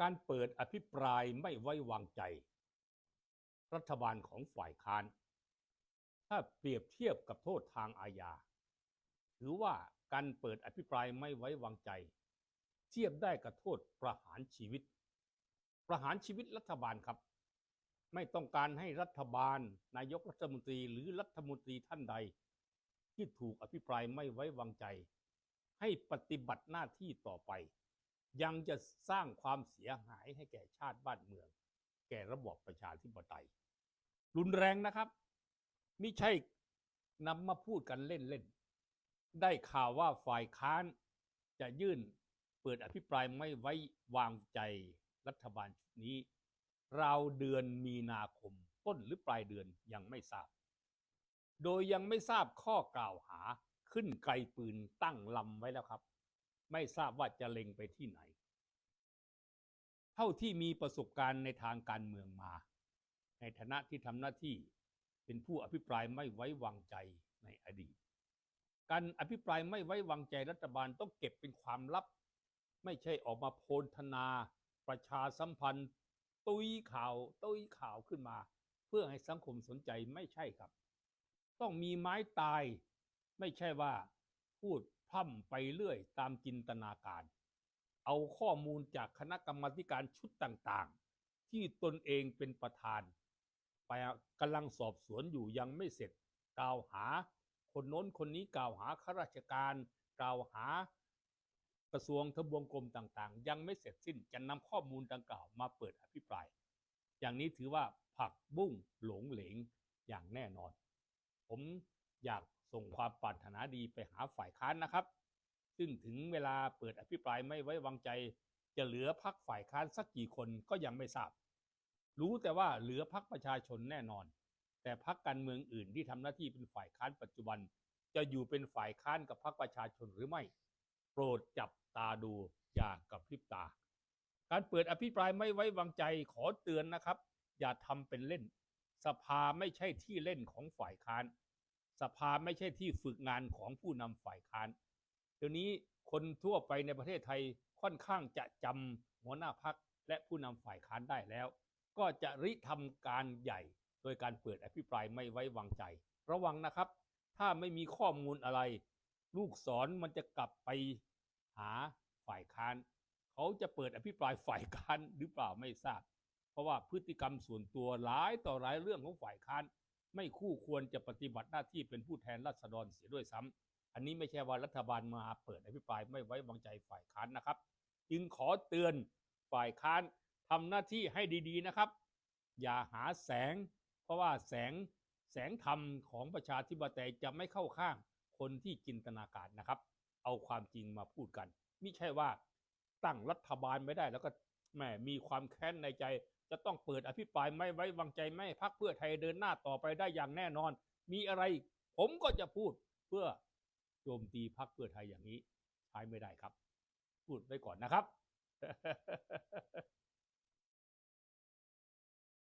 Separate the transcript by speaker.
Speaker 1: การเปิดอภิปรายไม่ไว้วางใจ รัฐบาลของฝ่ายค้าน ถ้าเปรียบเทียบกับโทษทางอาญา ถือว่าการเปิดอภิปรายไม่ไว้วางใจ เทียบได้กับโทษประหารชีวิต ประหารชีวิตรัฐบาลครับ ไม่ต้องการให้รัฐบาล นายกรัฐมนตรีหรือรัฐมนตรีท่านใด ที่ถูกอภิปรายไม่ไว้วางใจ ให้ปฏิบัติหน้าที่ต่อไป ยังจะสร้างความเสียหายให้แก่ชาติบ้านเมือง แก่ระบอบประชาธิปไตย รุนแรงนะครับไม่ใช่นำมาพูดกันเล่นๆ ได้ข่าวว่าฝ่ายค้านจะยื่นเปิดอภิปรายไม่ไว้วางใจรัฐบาลชุดนี้ ราวเดือนมีนาคมต้นหรือปลายเดือนยังไม่ทราบ โดยยังไม่ทราบข้อกล่าวหาขึ้นไกลปืนตั้งลำไว้แล้วครับ ไม่ทราบว่าจะเล็งไปที่ไหน เท่าที่มีประสบการณ์ในทางการเมืองมา ในฐานะที่ทำหน้าที่เป็นผู้อภิปรายไม่ไว้วางใจในอดีต การอภิปรายไม่ไว้วางใจรัฐบาลต้องเก็บเป็นความลับ ไม่ใช่ออกมาโพลธนาประชาสัมพันธ์ ตุ้ยข่าวตุ้ยข่าวขึ้นมา เพื่อให้สังคมสนใจไม่ใช่ครับ ต้องมีไม้ตาย ไม่ใช่ว่าพูด พร่ำไปเรื่อยตามจินตนาการ เอาข้อมูลจากคณะกรรมการชุดต่างๆ ที่ตนเองเป็นประธานไปกำลังสอบสวนอยู่ยังไม่เสร็จ กล่าวหาคนโน้นคนนี้กล่าวหาข้าราชการ กล่าวหากระทรวงทบวงกรมต่างๆ ยังไม่เสร็จสิ้นจะนำข้อมูลดังกล่าวมาเปิดอภิปราย อย่างนี้ถือว่าผักบุ้งหลงเหลงอย่างแน่นอน ผม อยากส่งความปรารถนาดีไปหาฝ่ายค้านนะครับ ซึ่งถึงเวลาเปิดอภิปรายไม่ไว้วางใจ จะเหลือพักฝ่ายค้านสักกี่คนก็ยังไม่ทราบ รู้แต่ว่าเหลือพักประชาชนแน่นอน แต่พักการเมืองอื่นที่ทำหน้าที่เป็นฝ่ายค้านปัจจุบัน จะอยู่เป็นฝ่ายค้านกับพักประชาชนหรือไม่ โปรดจับตาดูอย่ากับพริบตา การเปิดอภิปรายไม่ไว้วางใจขอเตือนนะครับ อย่าทำเป็นเล่น สภาไม่ใช่ที่เล่นของฝ่ายค้าน สภาไม่ใช่ที่ฝึกงานของผู้นำฝ่ายค้านเดี๋ยวนี้คนทั่วไปในประเทศไทยค่อนข้างจะจำหัวหน้าพักและผู้นำฝ่ายค้านได้แล้ว ก็จะริทำการใหญ่ โดยการเปิดอภิปรายไม่ไว้วางใจ ระวังนะครับ ถ้าไม่มีข้อมูลอะไร ลูกศรมันจะกลับไปหาฝ่ายค้าน เขาจะเปิดอภิปรายฝ่ายค้านหรือเปล่าไม่ทราบ เพราะว่าพฤติกรรมส่วนตัวหลายต่อหลายเรื่องของฝ่ายค้าน ไม่คู่ควรจะปฏิบัติหน้าที่เป็นผู้แทนราษฎรเสียด้วยซ้ำอันนี้ไม่ใช่ว่ารัฐบาลมาเปิดอภิปรายไม่ไว้วางใจฝ่ายค้านนะครับ จึงขอเตือนฝ่ายค้านทำหน้าที่ให้ดีๆนะครับ อย่าหาแสง เพราะว่าแสงแสงธรรมของประชาธิปไตยจะไม่เข้าข้างคนที่จินตนาการนะครับ เอาความจริงมาพูดกัน ไม่ใช่ว่าตั้งรัฐบาลไม่ได้แล้วก็ แหมมีความแค้นในใจ จะต้องเปิดอภิปรายไม่ไว้วางใจไม่พักเพื่อไทยเดินหน้าต่อไปได้อย่างแน่นอน มีอะไร ผมก็จะพูดเพื่อโจมตีพักเพื่อไทยอย่างนี้ใช้ไม่ได้ครับ พูดไว้ก่อนนะครับ